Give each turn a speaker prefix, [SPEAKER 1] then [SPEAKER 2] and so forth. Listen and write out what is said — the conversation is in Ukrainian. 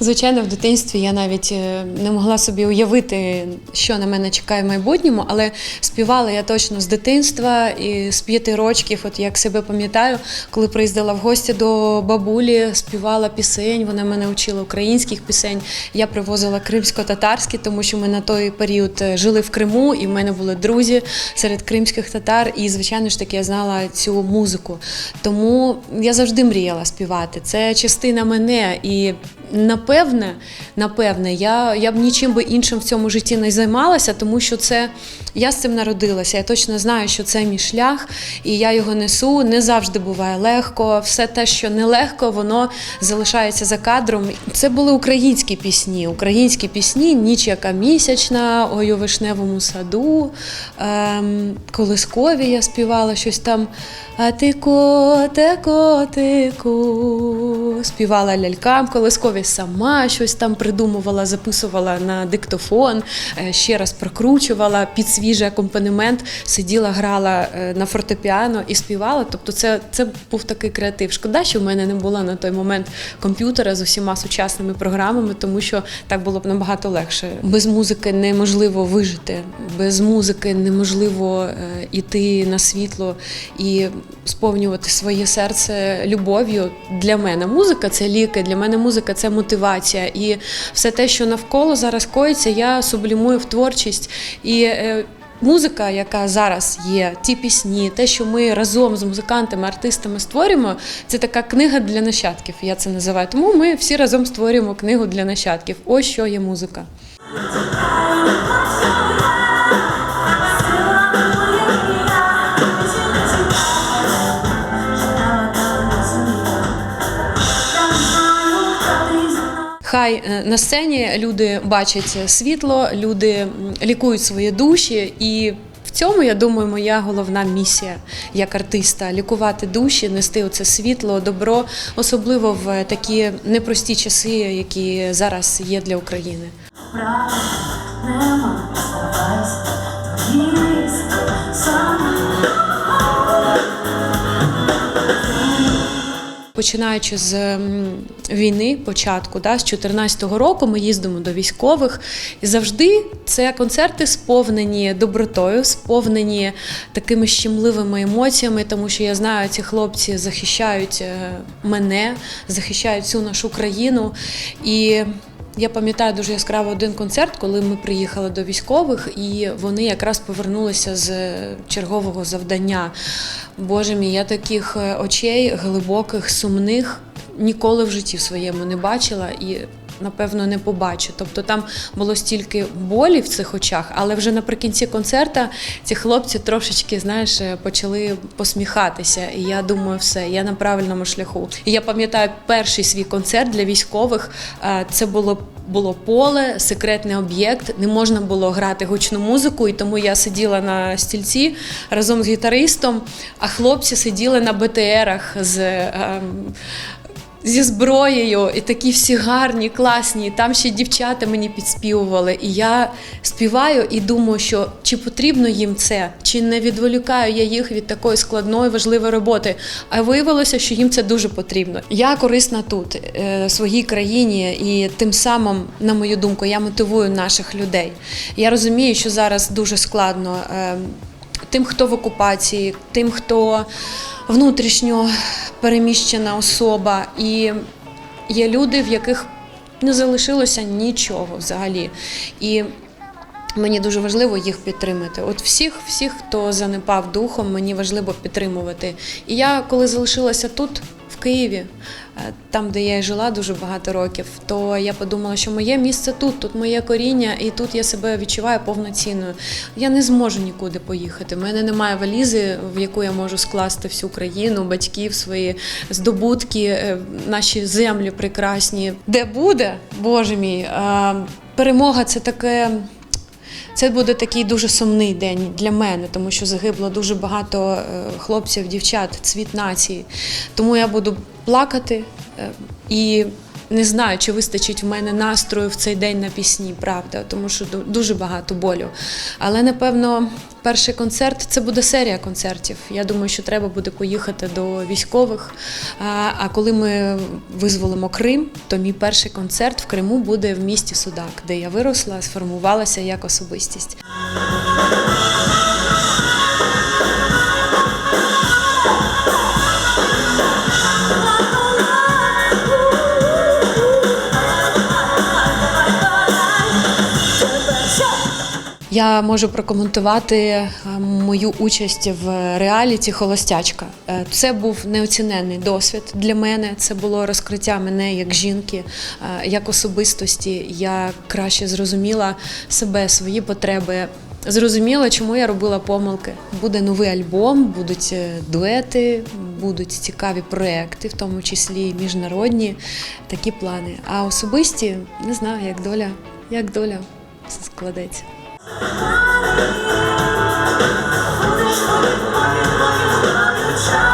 [SPEAKER 1] звичайно, в дитинстві я навіть е, не могла собі уявити, що на мене чекає в майбутньому, але співала я точно з дитинства і з п'яти рочків, от як себе пам'ятаю, коли приїздила в гості до бабулі, співала пісень. Вона мене вчила українських пісень. Я привозила кримсько-татарські, тому що ми на той період е, жили в Криму, і в мене були друзі серед кримських татар. І, звичайно ж таки, я знала цю музику. Тому я завжди мріяла співати. Це частина мене. І напевне, напевне, я, я б нічим би іншим в цьому житті не займалася, тому що це я з цим народилася. Я точно знаю, що це мій шлях, і я його несу. Не завжди буває легко. Все те, що нелегко, воно залишається за кадром. Це були українські пісні. Українські пісні, ніч яка місячна, ой у вишневому саду. Ем, колискові я співала щось там. А ти коте, котику. Співала лялькам колискові сама щось там придумувала, записувала на диктофон, е, ще раз прокручувала під свіжий акомпанемент, сиділа, грала е, на фортепіано і співала. Тобто, це, це був такий креатив. Шкода, що в мене не було на той момент комп'ютера з усіма сучасними програмами, тому що так було б набагато легше. Без музики неможливо вижити, без музики неможливо е, іти на світло і сповнювати своє серце любов'ю. Для мене музика це ліки, для мене музика це мотивація. І все те, що навколо зараз коїться, я сублімую в творчість. І е, Музика, яка зараз є, ті пісні, те, що ми разом з музикантами, артистами створюємо, це така книга для нащадків. Я це називаю. Тому ми всі разом створюємо книгу для нащадків. Ось що є музика. Хай е, на сцені люди бачать світло, люди лікують свої душі і. В цьому, я думаю, моя головна місія як артиста лікувати душі, нести оце світло, добро, особливо в такі непрості часи, які зараз є для України.
[SPEAKER 2] Права
[SPEAKER 1] Починаючи з війни, початку, да, з 2014 року, ми їздимо до військових, і завжди це концерти сповнені добротою, сповнені такими щемливими емоціями, тому що я знаю, ці хлопці захищають е, мене, захищають всю нашу країну. І я пам'ятаю дуже яскраво один концерт, коли ми приїхали до військових, і вони якраз повернулися з чергового завдання. Боже мій, я таких е, очей глибоких, сумних ніколи в житті в своєму не бачила і. Напевно, не побачу. Тобто там було стільки болі в цих очах, але вже наприкінці концерта ці хлопці трошечки, знаєш, е, почали посміхатися. І я думаю, все, я на правильному шляху. І я пам'ятаю перший свій концерт для військових. е, Це було. Було поле, секретний об'єкт, не можна було грати гучну музику, і тому я сиділа на стільці разом з гітаристом, а хлопці сиділи на БТРах з ем, зі зброєю, і такі всі гарні, класні. І Там ще дівчата мені підспівували. І я співаю і думаю, що чи потрібно їм це, чи не відволікаю я їх від такої складної, важливої роботи. А виявилося, що їм це дуже потрібно. Я корисна тут, е, в своїй країні, і тим самим, на мою думку, я мотивую наших людей. Я розумію, що зараз дуже складно. е, Тим, хто в окупації, тим, хто внутрішньо переміщена особа, і є люди, в яких не залишилося нічого взагалі. І Мені дуже важливо їх підтримати. От всіх, всіх, хто занепав духом, мені важливо підтримувати. І я, коли залишилася тут, Києві, е, там, де я і жила дуже багато років, то я подумала, що моє місце тут, тут моє коріння, і тут я себе відчуваю повноцінною. Я не зможу нікуди поїхати. У мене немає валізи, в яку я можу скласти всю країну, батьків, свої здобутки, е, наші землі прекрасні. Де буде, Боже мій, е, перемога це таке. Це буде такий дуже сумний день для мене, тому що загибло дуже багато е, хлопців, дівчат, цвіт нації. Тому я буду плакати е, і не знаю, чи вистачить в мене настрою в цей день на пісні, правда, тому що ду- дуже багато болю. Але напевно, перший концерт це буде серія концертів. Я думаю, що треба буде поїхати до військових. А коли ми визволимо Крим, то мій перший концерт в Криму буде в місті Судак, де я виросла, сформувалася як особистість. Я можу прокоментувати е, мою участь в реаліті Холостячка. Е, Це був неоціненний досвід для мене. Це було розкриття мене як жінки, е, як особистості. Я краще зрозуміла себе, свої потреби. Зрозуміла, чому я робила помилки. Буде новий альбом, будуть дуети, будуть цікаві проекти, в тому числі міжнародні такі плани. А особисті не знаю, як доля, як доля складеться.
[SPEAKER 2] Thank you.